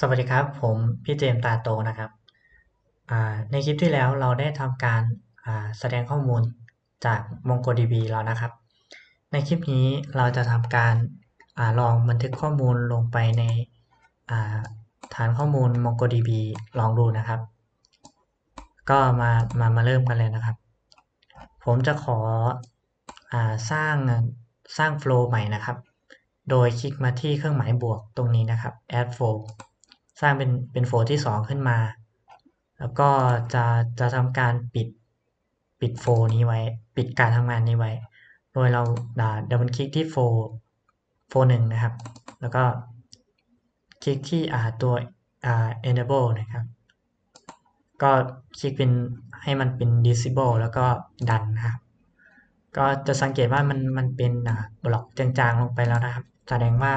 สวัสดีครับ ผมพี่เจมส์ตาโตนะครับ ในคลิปที่แล้วเราได้ทำการแสดงข้อมูลจาก MongoDB แล้วนะครับ ในคลิปนี้เราจะทำการอลองบันทึกข้อมูลลงไปในฐานข้อมูล MongoDB ลองดูนะครับ ก็มามามาเริ่มกันเลยนะครับ ผมจะขออสร้างสร้างโฟล์ใหม่นะครับ โดยคลิกมาที่เครื่องหมายบวกตรงนี้นะครับ add flow สร้างเป็นเป็นโฟลที่2ขึ้นมา แล้วก็จะจะทำการปิดปิดโฟลนี้ไว้ ปิดการทำงานนี้ไว้ โดยเราดับเบิลคลิกที่โฟลโฟลหนึ่งนะครับ แล้วก็คลิกที่อ่าตัวอ่า enable นะครับ ก็คลิกเป็นให้มันเป็น disable แล้วก็ดันนะครับ ก็จะสังเกตว่ามันมันเป็นบล็อกจางๆลงไปแล้วนะครับ แสดงว่า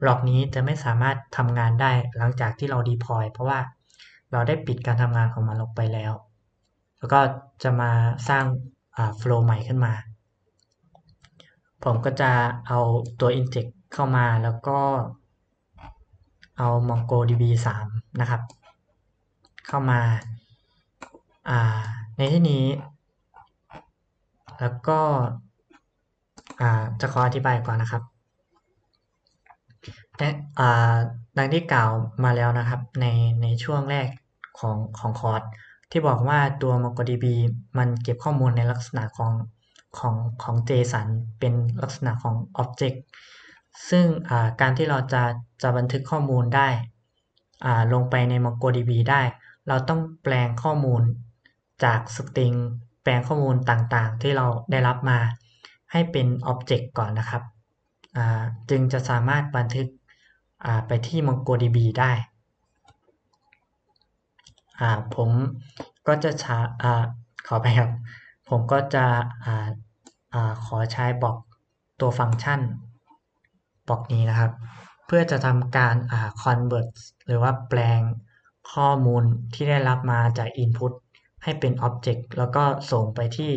บล็อกนี้จะไม่สามารถทำงานได้หลังจากที่เรา deploy เพราะว่าเราได้ปิดการทำงานของมันลงไปแล้ว แล้วก็จะมาสร้าง flow ใหม่ขึ้นมา ผมก็จะเอาตัว inject เข้ามาแล้วก็เอา mongodb 3 นะครับ เข้ามาในที่นี้ แล้วก็จะขออธิบายก่อนนะครับ ดังที่กล่าวมาแล้วนะครับในในช่วงแรกของของคอร์สที่บอกว่าตัว MongoDB มันเก็บข้อมูลในลักษณะของของของ JSON เป็นลักษณะของ Object ซึ่งการที่เราจะจะบันทึกข้อมูลได้ลงไปใน MongoDB ได้ เราต้องแปลงข้อมูลจากสตริงแปลงข้อมูลต่างๆ ที่เราได้รับมาให้เป็น Object ก่อนนะครับจึงจะสามารถบันทึก ไปที่ MongoDB ได้ผมก็จะช้ขอไปครับ ผมก็จะอขอใช้บอกตัวฟังก์ชันบอกนี้นะครับ เพื่อจะทำการ convert หรือว่าแปลงข้อมูลที่ได้รับมาจาก input ให้เป็น object แล้วก็ส่งไปที่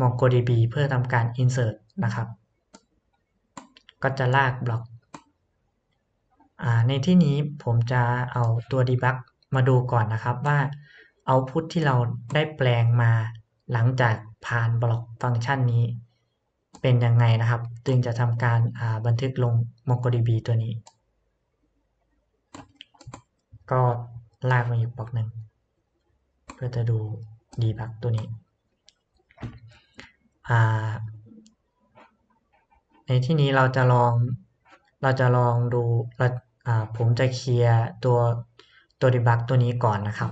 MongoDB เพื่อทำการ insert นะครับ ก็จะลากบล็อก ในที่นี้ผมจะเอาตัว debug มาดูก่อนนะครับว่า output ที่เราได้แปลงมาหลังจากผ่านบล็อกฟังก์ชันนี้ เป็นยังไงนะครับ จึงจะทำการบันทึกลง MongoDB ตัวนี้ ก็ลากมาอีกบล็อกหนึ่งเพื่อจะดู debug ตัวนี้ในที่นี้เราจะลองเราจะลองดูเรา ผมจะเคลียร์ตัวตัวดีบักตัวนี้ก่อนนะครับ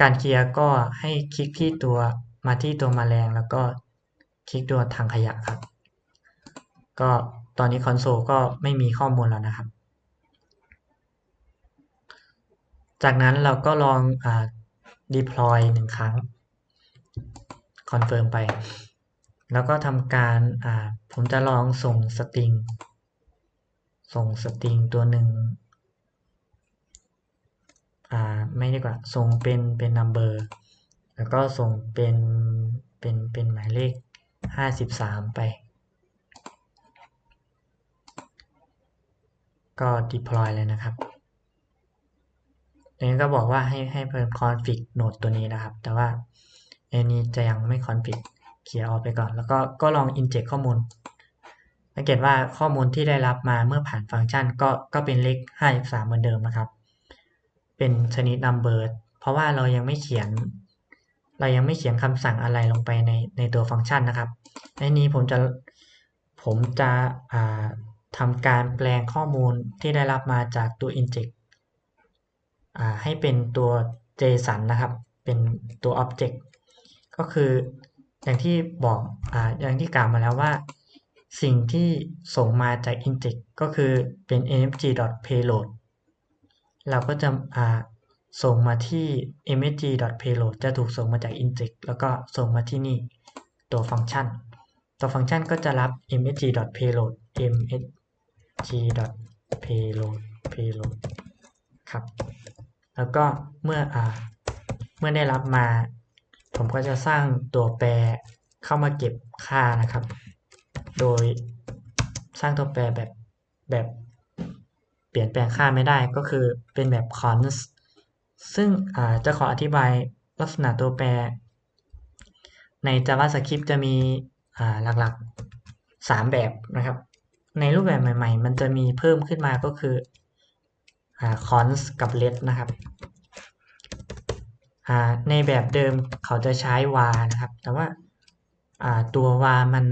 การเคลียร์ก็ให้คลิกที่ตัวมาที่ตัวมแมลงแล้วก็คลิกตัวถังขยะครับ ก็ตอนนี้คอนโซลก็ไม่มีข้อมูลแล้วนะครับ จากนั้นเราก็ลองอ deploy หนึ่งครั้ง confirm ไป แล้วก็ทำการผมจะลองส่งสตริง ส่งสตริงตัวหนึ่งอ่าไม่ดีกว่าส่งเป็นเป็น number แล้วก็ส่งเป็นเป็นเป็นหมายเลข 53 ไป ก็ deploy เลยนะครับอันนี้ก็บอกว่าให้ให้เพิ่ม config node ตัวนี้นะครับ แต่ว่าอันนี้จะยังไม่ config เขียร์ออกไปก่อน แล้วก็ก็ลอง inject ข้อมูล สังเกตว่าข้อมูลที่ได้รับมาเมื่อผ่านฟังก์ชันก็ก็เป็นเลข53เหมือนเดิมนะครับ เป็นชนิด number เพราะว่าเรายังไม่เขียน เรายังไม่เขียนคำสั่งอะไรลงไปในในตัวฟังก์ชันนะครับในนี้ผมจะผมจะทำการแปลงข้อมูลที่ได้รับมาจากตัว inject ให้เป็นตัว JSON นะครับ เป็นตัว object ก็คืออย่างที่บอกออย่างที่กล่าวมาแล้วว่า สิ่งที่ส่งมาจาก inject ก็คือเป็น msg.payload เราก็จะส่งมาที่ msg.payload จะถูกส่งมาจาก inject แล้วก็ส่งมาที่นี่ตัวฟังก์ชัน ตัวฟังก์ชันก็จะรับ msg.payload msg.payload payload ครับ แล้วก็เมื่ออเมื่อได้รับมา ผมก็จะสร้างตัวแปรเข้ามาเก็บค่านะครับ โดยสร้างตัวแปรแบบแบบเปลี่ยนแปลงค่าไม่ได้ก็คือเป็นแบบ const ซึ่งจะขออธิบายลักษณะตัวแปร ใน JavaScript จะมีหลักๆ 3 แบบนะครับ ในรูปแบบใหม่ ๆ มันจะมีเพิ่มขึ้นมาก็คือ const กับ let นะครับ ในแบบเดิมเขาจะใช้ var นะครับ แต่ว่าตัว var มัน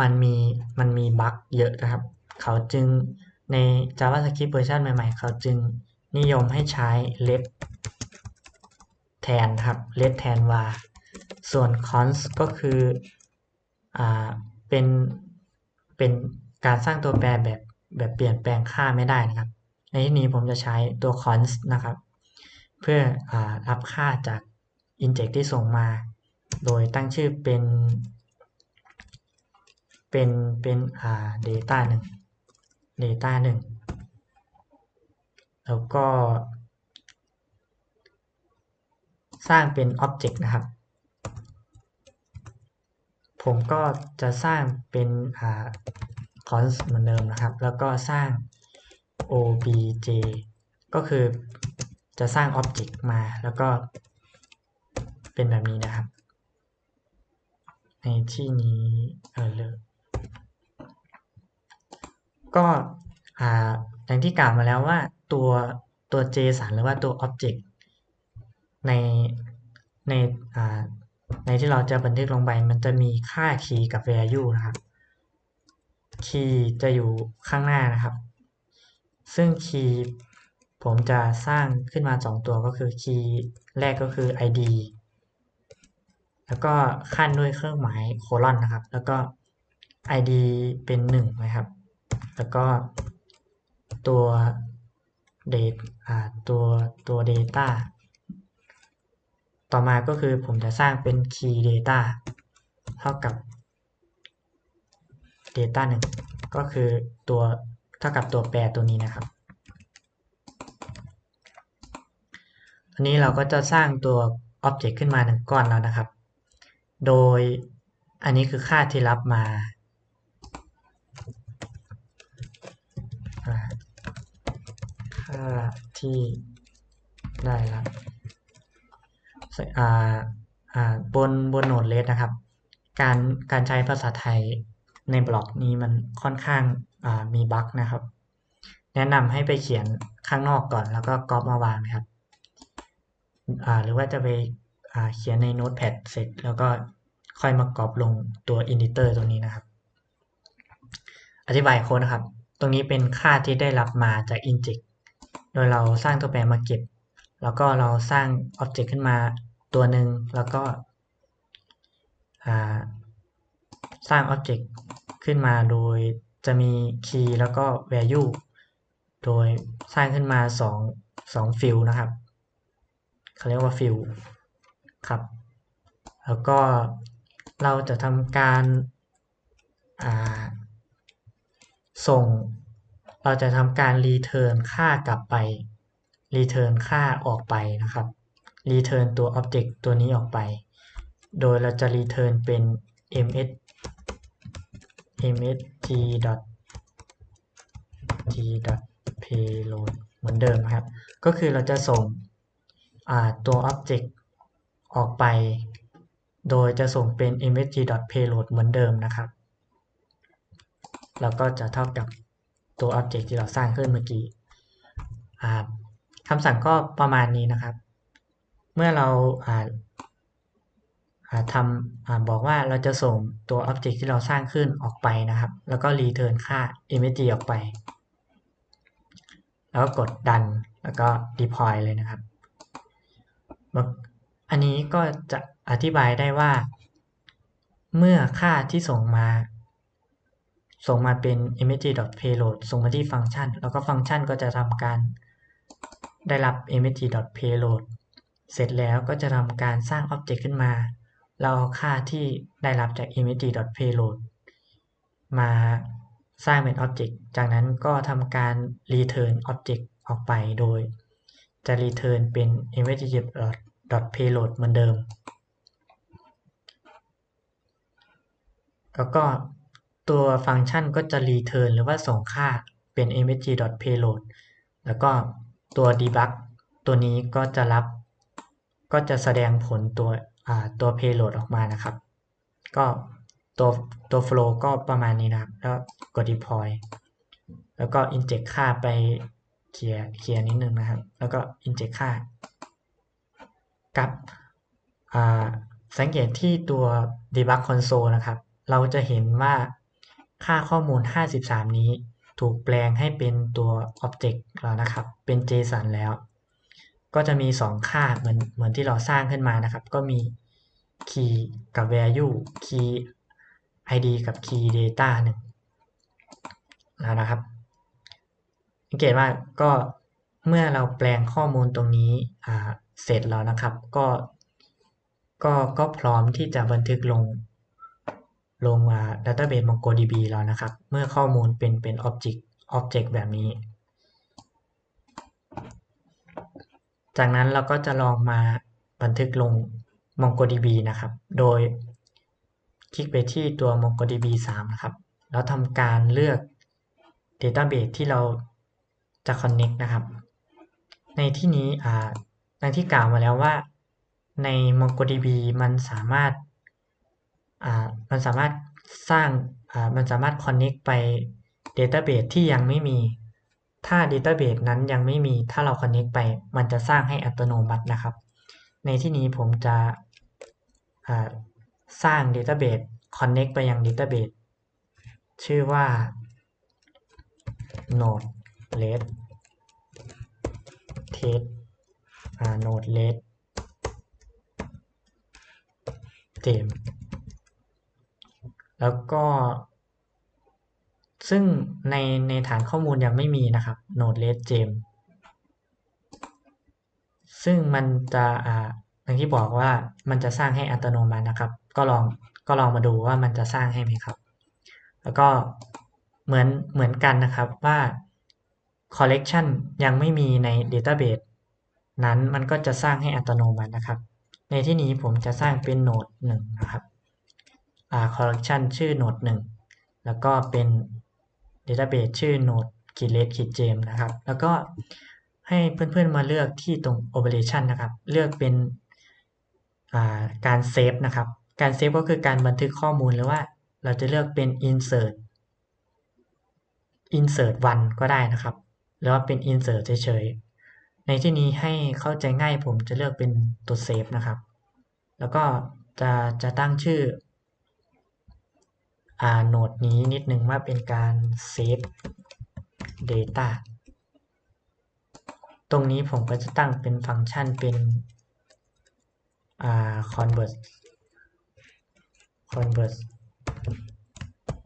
มันมีมันมีบั๊กเยอะนะครับ เขาจึงใน JavaScript เวอร์ชันใหม่ๆ เขาจึงนิยมให้ใช้ let แทนครับ let แทน var ส่วน const ก็คืออ่าเป็นเป็นการสร้างตัวแปรแบบแบบเปลี่ยนแปลงค่าไม่ได้นะครับ ในที่นี้ผมจะใช้ตัว const นะครับ เพื่ออรับค่าจาก inject ที่ส่งมา โดยตั้งชื่อเป็น เป็นเป็นอ่า data หนึ่ง data หนึ่งแล้วก็ สร้างเป็น object นะครับ ผมก็จะสร้างเป็นอ่า const เหมือนเดิมนะครับ แล้วก็สร้าง obj ก็คือจะสร้าง object มาแล้วก็เป็นแบบนี้นะครับ ในที่นี้เออเลย ก็อย่างที่กล่าวมาแล้วว่าตัวตัว JSON หรือว่าตัว Object ในในในที่เราจะบันทึกลงไปมันจะมีค่า key กับ value นะครับ key จะอยู่ข้างหน้านะครับ ซึ่ง key ผมจะสร้างขึ้นมา 2 ตัวก็คือ key แรกก็คือ id แล้วก็ขั้นด้วยเครื่องหมายโคลอนนะครับ แล้วก็ id เป็น1นะครับ แล้วก็ตัว date ตัวตัว data ต่อมาก็คือผมจะสร้างเป็น key data เท่ากับ data 1ก็คือตัวเท่ากับตัวแปรตัวนี้นะครับอันนี้เราก็จะสร้างตัว object ขึ้นมาหนึ่งก้อนแล้วนะครับ โดยอันนี้คือค่าที่รับมา ค่าที่ได้รับบนบนโนดเลสนะครับ การการใช้ภาษาไทยในบล็อกนี้มันค่อนข้างมีบั๊กนะครับ แนะนำให้ไปเขียนข้างนอกก่อนแล้วก็ก๊อปมาวางนะครับหรือว่าจะไปเขียนในโน้ตแพดเสร็จ แล้วก็ค่อยมากรอบลงตัวอินดิเตอร์ตรงนี้นะครับ อธิบายโค้ดนะครับ ตรงนี้เป็นค่าที่ได้รับมาจาก inject โดยเราสร้างตัวแปรมาเก็บ แล้วก็เราสร้าง Object ขึ้นมาตัวหนึ่งแล้วก็สร้าง Object ขึ้นมาโดยจะมี Key แล้วก็ Value โดยสร้างขึ้นมา2 2ฟิลนะครับเขาเรียกว่าฟิลครับ แล้วก็เราจะทำการส่ง เราจะทำการรีเทิร์นค่ากลับไปรีเทิร์นค่าออกไปนะครับรีเทิร์นตัว Object ตัวนี้ออกไป โดยเราจะรีเทิร์นเป็น ms msg g payload เหมือนเดิมครับ ก็คือเราจะส่งตัว Object ออกไป โดยจะส่งเป็น msg payload เหมือนเดิมนะครับ แล้วก็จะเท่ากับ ตัว Object ที่เราสร้างขึ้นเมื่อกี้คำสั่งก็ประมาณนี้นะครับ เมื่อเราทำบอกว่าเราจะส่งตัว Object ที่เราสร้างขึ้นออกไปนะครับ แล้วก็ return ค่า image ออกไป แล้วก็กดดันแล้วก็ deploy เลยนะครับ อันนี้ก็จะอธิบายได้ว่า เมื่อค่าที่ส่งมา ส่งมาเป็น img.payload ส่งมาที่ฟังก์ชัน แล้วก็ฟังก์ชันก็จะทำการได้รับ img.payload เสร็จแล้วก็จะทำการสร้าง Object ขึ้นมา เราเอาค่าที่ได้รับจาก img.payload มาสร้างเป็น Object จากนั้นก็ทำการ return Object ออกไปโดย จะ return เป็น img.payload เหมือนเดิม แล้วก็ ตัวฟังก์ชันก็จะ return หรือว่าส่งค่าเป็น msg.payload แล้วก็ตัว debug ตัวนี้ก็จะรับ ก็จะแสดงผลตัวตัว payload ออกมานะครับ ก็ตัวตัว flow ก็ประมาณนี้นะครับ แล้วกด deploy แล้วก็ inject ค่าไปเคลียร์เคลียร์นิดนึงนะครับ แล้วก็ inject ค่า กับสังเกตที่ตัว debug console นะครับ เราจะเห็นว่า ค่าข้อมูล 53 นี้ ถูกแปลงให้เป็นตัว object แล้วนะครับ เป็น JSON แล้ว ก็จะมี 2 ค่าเหมือนเหมือนที่เราสร้างขึ้นมานะครับ ก็มี key กับ value key id กับ key data หนึ่งแล้วนะครับสังเกตว่าก็เมื่อเราแปลงข้อมูลตรงนี้เสร็จแล้วนะครับ ก็ก็ก็พร้อมที่จะบันทึกลง ลงมา database MongoDB แล้วนะครับ เมื่อข้อมูลเป็นเป็น object object แบบนี้ จากนั้นเราก็จะลองมาบันทึกลง MongoDB นะครับ โดยคลิกไปที่ตัว MongoDB 3 นะครับ แล้วทำการเลือก database ที่เราจะ connect นะครับ ในที่นี้อ่าดังที่กล่าวมาแล้วว่าใน MongoDB มันสามารถ มันสามารถสร้างมันสามารถ connect ไป database ที่ยังไม่มี ถ้า database นั้นยังไม่มี ถ้าเรา connect ไป มันจะสร้างให้อัตโนมัตินะครับ ในที่นี้ผมจะสร้าง database connect ไปยัง database ชื่อว่า node red test node red เจม แล้วก็ ซึ่งในในฐานข้อมูลยังไม่มีนะครับ node red gem ซึ่งมันจะอ่าอย่างที่บอกว่ามันจะสร้างให้อัตโนมัตินะครับ ก็ลองก็ลองมาดูว่ามันจะสร้างให้ไหมครับ แล้วก็เหมือนเหมือนกันนะครับว่า collection ยังไม่มีใน database นั้นมันก็จะสร้างให้อัตโนมัตินะครับ ในที่นี้ผมจะสร้างเป็นโนดหนึ่งนะครับ collection ชื่อโนดหนึ่งแล้วก็เป็น database ชื่อโนดขีดเลสขีดเจมนะครับ แล้วก็ให้เพื่อนๆมาเลือกที่ตรง operation นะครับ เลือกเป็นการเซฟนะครับ การเซฟก็คือการบันทึกข้อมูลหรือว่าเราจะเลือกเป็น insert insert one ก็ได้นะครับ หรือว่าเป็น insert เฉยๆ ในที่นี้ให้เข้าใจง่ายผมจะเลือกเป็นตัวเซฟนะครับ แล้วก็จะจะตั้งชื่อ อ่าโนดนี้นิดนึงว่าเป็นการเซฟ data ตรงนี้ผมก็จะตั้งเป็นฟังก์ชันเป็นอ่า convert convert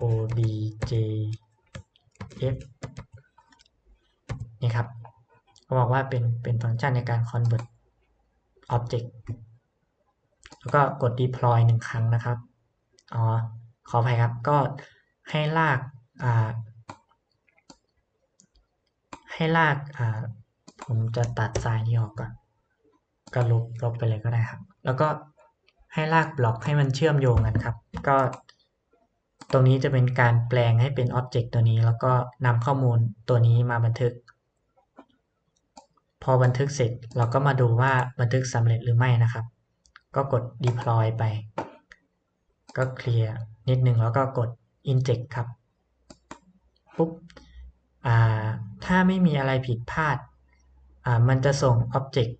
obj f นี่ครับเขาบอกว่าเป็นเป็นฟังก์ชันในการ convert object แล้วก็กด deploy หนึ่งครั้งนะครับ อ๋อ ขออภัยครับ ก็ให้ลากให้ลากผมจะตัดสายนี้ออกก่อนก็ลบลบไปเลยก็ได้ครับ แล้วก็ให้ลากบล็อกให้มันเชื่อมโยงกันครับ ก็ตรงนี้จะเป็นการแปลงให้เป็นอ็อบเจกต์ตัวนี้ แล้วก็นำข้อมูลตัวนี้มาบันทึก พอบันทึกเสร็จเราก็มาดูว่าบันทึกสำเร็จหรือไม่นะครับ ก็กด deploy ไป ก็เคลียร์นิดนึงแล้วก็กด inject ครับ ปุ๊บถ้าไม่มีอะไรผิดพลาด มันจะส่ง object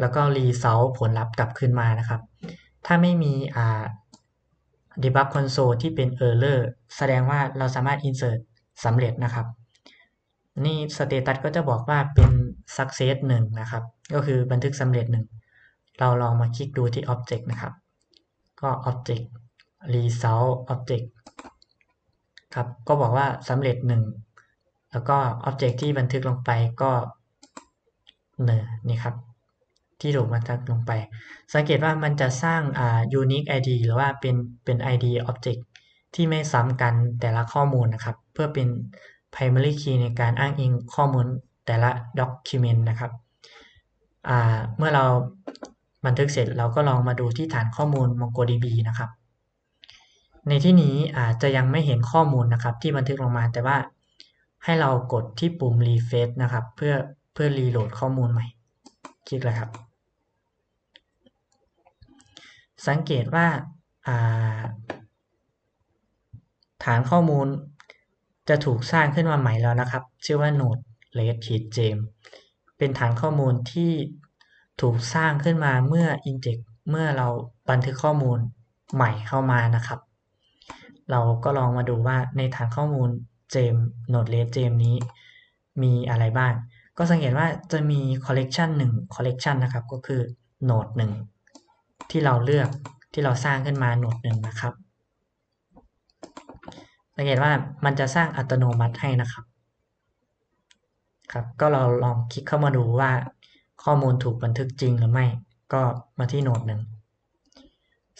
แล้วก็ result ผลลัพธ์กลับคืนมานะครับ ถ้าไม่มี debug console ที่เป็น error แสดงว่าเราสามารถ insert สำเร็จนะครับ นี่ status ก็จะบอกว่าเป็น success 1 นะครับ ก็คือบันทึกสำเร็จ 1 เราลองมาคลิกดูที่ object นะครับ ก็ object result object ครับ ก็บอกว่าสำเร็จ 1 แล้วก็ object ที่บันทึกลงไปก็เนนี่ครับ ที่ถูกบันทึกลงไป สังเกตว่ามันจะสร้างอ่า unique id หรือว่าเป็นเป็น id object ที่ไม่ซ้ำกันแต่ละข้อมูลนะครับ เพื่อเป็น primary key ในการอ้างอิงข้อมูลแต่ละ document นะครับอ่าเมื่อเรา บันทึกเสร็จเราก็ลองมาดูที่ฐานข้อมูล MongoDB นะครับ ในที่นี้อาจจะยังไม่เห็นข้อมูลนะครับ ที่บันทึกลงมาแต่ว่าให้เรากดที่ปุ่ม refresh นะครับ เพื่อเพื่อรีโหลดข้อมูลใหม่ คลิกเลยครับ สังเกตว่าฐานข้อมูลจะถูกสร้างขึ้นมาใหม่แล้วนะครับ ชื่อว่า node red kit gem เป็นฐานข้อมูลที่ ถูกสร้างขึ้นมาเมื่อ inject เมื่อเราบันทึกข้อมูลใหม่เข้ามานะครับ เราก็ลองมาดูว่าในฐานข้อมูลเจมโนดเลสเจมนี้มีอะไรบ้าง ก็สังเกตว่าจะมีคอลเลกชันหนึ่งคอลเลกชันนะครับ ก็คือโนดหนึ่งที่เราเลือกที่เราสร้างขึ้นมาโนดหนึ่งนะครับ สังเกตว่ามันจะสร้างอัตโนมัติให้นะครับ ครับ ก็เราลองคลิกเข้ามาดูว่า ข้อมูลถูกบันทึกจริงหรือไม่ ก็มาที่โนดหนึ่ง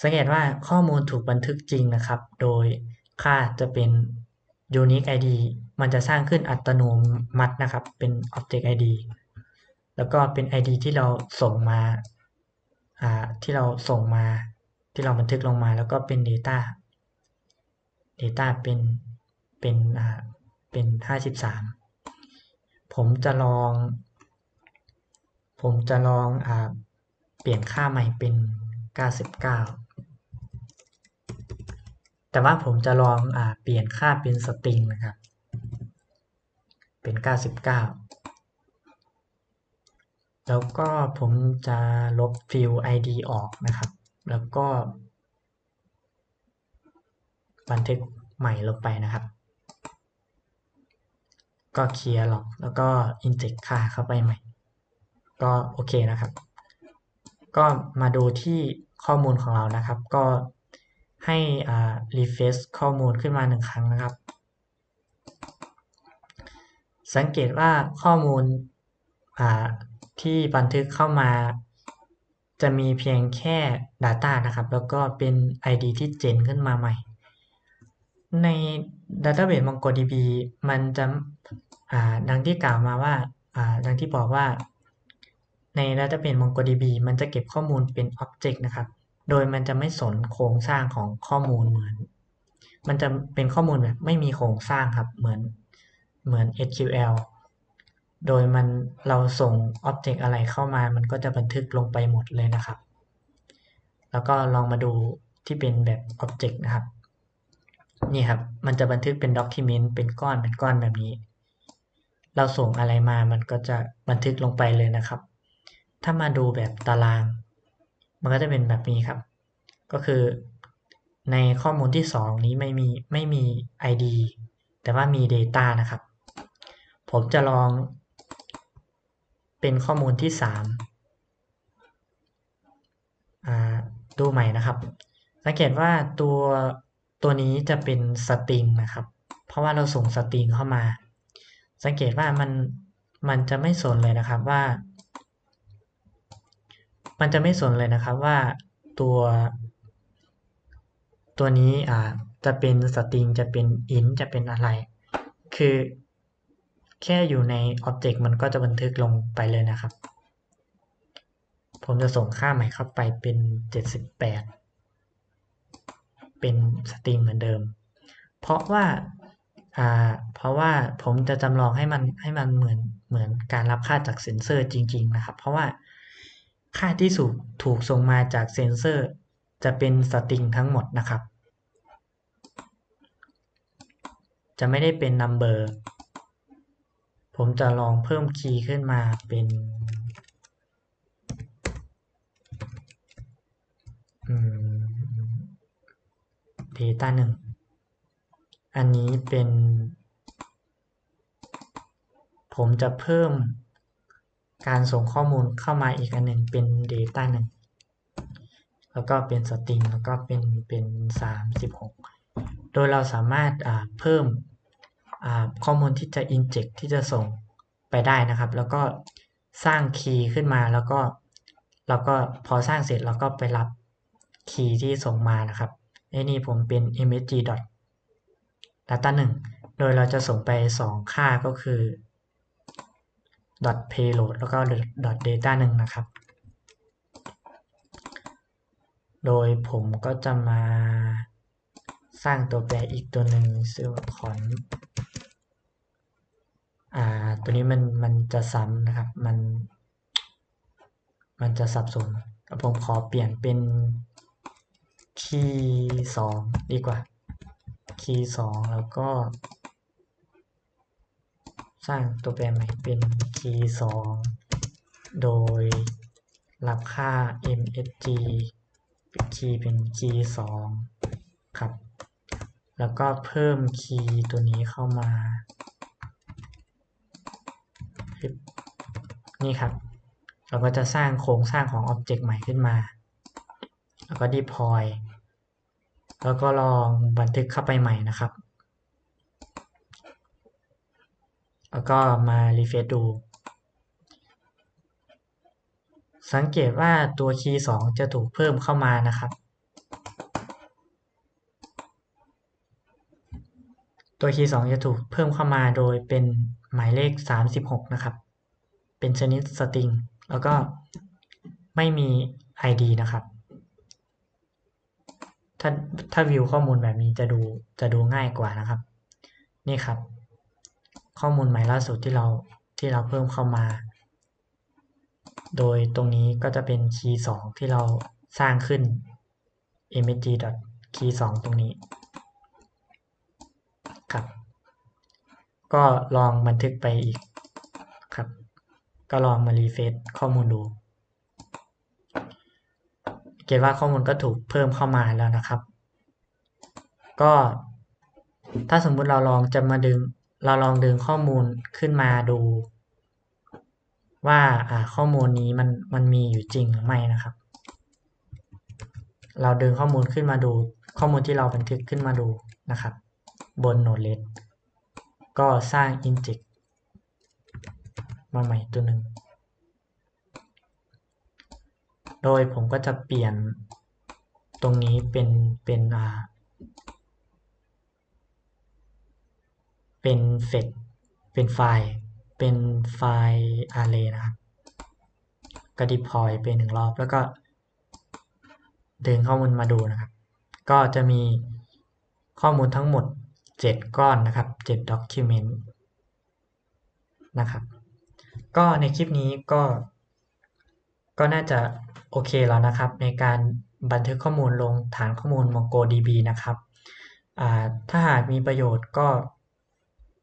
สังเกตว่าข้อมูลถูกบันทึกจริงนะครับ โดยค่าจะเป็น unique id มันจะสร้างขึ้นอัตโนมัตินะครับ เป็น object id แล้วก็เป็น id ที่เราส่งมาที่เราส่งมาที่เราบันทึกลงมาแล้วก็เป็น data data เป็นเป็นเป็น 53 ผมจะลอง ผมจะลองอเปลี่ยนค่าใหม่เป็น 99 แต่ว่าผมจะลองอ่าเปลี่ยนค่าเป็นสตริงนะครับ เป็น 99 แล้วก็ผมจะลบฟิล ID ออกนะครับ แล้วก็ บันทึกใหม่ลงไปนะครับ ก็เคลียร์หลอกแล้วก็ inject ค่าเข้าไปใหม่ ก็โอเคนะครับ ก็มาดูที่ข้อมูลของเรานะครับ ก็ให้อ่า refresh ข้อมูลขึ้นมาหนึ่งครั้งนะครับ สังเกตว่าข้อมูลอ่าที่บันทึกเข้ามาจะมีเพียงแค่ Data นะครับ แล้วก็เป็น ID ที่เจนขึ้นมาใหม่ ใน Database MongoDB มันจะดังที่กล่าวมาว่าดังที่บอกว่า ใน Database MongoDB มันจะเก็บข้อมูลเป็น Object นะครับ โดยมันจะไม่สนโครงสร้างของข้อมูลเหมือน มันจะเป็นข้อมูลแบบไม่มีโครงสร้างครับ เหมือน เหมือน SQL โดยมันเราส่งอ็อบเจกต์อะไรเข้ามา มันก็จะบันทึกลงไปหมดเลยนะครับ แล้วก็ลองมาดูที่เป็นแบบอ็อบเจกต์นะครับ นี่ครับ มันจะบันทึกเป็นด็อกิเมนต์เป็นก้อน เป็นก้อนแบบนี้ เราส่งอะไรมา มันก็จะบันทึกลงไปเลยนะครับ ถ้ามาดูแบบตาราง มันก็จะเป็นแบบนี้ครับ ก็คือในข้อมูลที่ 2 นี้ไม่มีไม่มี ID แต่ว่ามี Data นะครับ ผมจะลองเป็นข้อมูลที่ 3 ดูใหม่นะครับ สังเกตว่าตัวตัวนี้จะเป็นสตริงนะครับ เพราะว่าเราส่งสตริงเข้ามา สังเกตว่ามันมันจะไม่สนเลยนะครับว่า มันจะไม่สนเลยนะครับว่าตัว ตัวนี้อ่าจะเป็นสตริงจะเป็นอินจะเป็นอะไร คือแค่อยู่ในอ็อบเจกต์มันก็จะบันทึกลงไปเลยนะครับ ผมจะส่งค่าใหม่เข้าไปเป็น 78 เป็นสตริงเหมือนเดิม เพราะว่าอ่าเพราะว่าผมจะจำลองให้มันให้มันเหมือนเหมือนการรับค่าจากเซ็นเซอร์จริง ๆ นะครับ เพราะว่า ค่าที่สูถูกส่งมาจากเซนเซอร์ จะเป็นสตริงทั้งหมดนะครับ จะไม่ได้เป็นนัมเบอร์ผมจะลองเพิ่มคีย์ขึ้นมาเป็นเดต้าหนึ่ง อันนี้เป็น ผมจะเพิ่ม การส่งข้อมูลเข้ามาอีกอันหนึ่งเป็น Data หนึ่งแล้วก็เป็นสตริงแล้วก็เป็นเป็น36 โดยเราสามารถเพิ่มข้อมูลที่จะ inject ที่จะส่งไปได้นะครับ แล้วก็สร้างคีย์ขึ้นมาแล้วก็เราก็พอสร้างเสร็จเราก็ไปรับคีย์ที่ส่งมานะครับไอ้นี่ผมเป็น msg data 1โดยเราจะส่งไป 2 ค่าก็คือ .payload แล้วก็ .data หนึ่งนะครับ โดยผมก็จะมาสร้างตัวแปรอีกตัวหนึ่งซึ่ง con ตัวนี้มันมันจะซ้ำนะครับ มัน มันจะสับสนผมขอเปลี่ยนเป็นคีย์สองดีกว่า คีย์สองแล้วก็ สร้างตัวแปรใหม่เป็น คีสองโดยรับค่า msg ป็นคีย์เป็นคีย์สองครับ แล้วก็เพิ่มคีย์ตัวนี้เข้ามา นี่ครับ เราก็จะสร้างโครงสร้างของ Object ใหม่ขึ้นมา แล้วก็ deploy แล้วก็ลองบันทึกเข้าไปใหม่นะครับ แล้วก็มา refresh ดู สังเกตว่าตัวคีย์2จะถูกเพิ่มเข้ามานะครับ ตัวคีย์2จะถูกเพิ่มเข้ามาโดยเป็นหมายเลข 36 นะครับ เป็นชนิดสตริง แล้วก็ไม่มี ID นะครับ ถ้าถ้าวิวข้อมูลแบบนี้จะดูจะดูง่ายกว่านะครับ นี่ครับ ข้อมูลใหม่ล่าสุดที่เราที่เราเพิ่มเข้ามา โดยตรงนี้ก็จะเป็นคีย์2ที่เราสร้างขึ้น msg key 2ตรงนี้ครับ ก็ลองบันทึกไปอีกครับ ก็ลองมารีเฟซข้อมูลดู เกตว่าข้อมูลก็ถูกเพิ่มเข้ามาแล้วนะครับ ก็ถ้าสมมุติเราลองจะมาดึงเราลองดึงข้อมูลขึ้นมาดู ว่าข้อมูลนี้มันมันมีอยู่จริงหรือไม่นะครับ เราดึงข้อมูลขึ้นมาดูข้อมูลที่เราบันทึกขึ้นมาดูนะครับ บน Node-RED ก็สร้าง inject มาใหม่ตัวหนึ่งโดยผมก็จะเปลี่ยนตรงนี้เป็นเป็นอ่าเป็นเฟกเป็นไฟล์ เป็นไฟล์ array นะครับ ก็ deploy ไปหนึ่งรอบ แล้วก็ดึงข้อมูลมาดูนะครับ ก็จะมีข้อมูลทั้งหมด 7 ก้อนนะครับ 7 document นะครับ ก็ในคลิปนี้ก็ก็น่าจะโอเคแล้วนะครับ ในการบันทึกข้อมูลลงฐานข้อมูล MongoDB นะครับ ถ้าหากมีประโยชน์ก็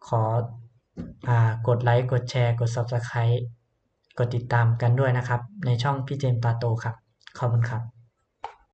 ขอ กดไลค์ กดแชร์ กด Subscribe กดติดตามกันด้วยนะครับ ในช่องพี่เจมส์ปาโตครับ ขอบคุณครับ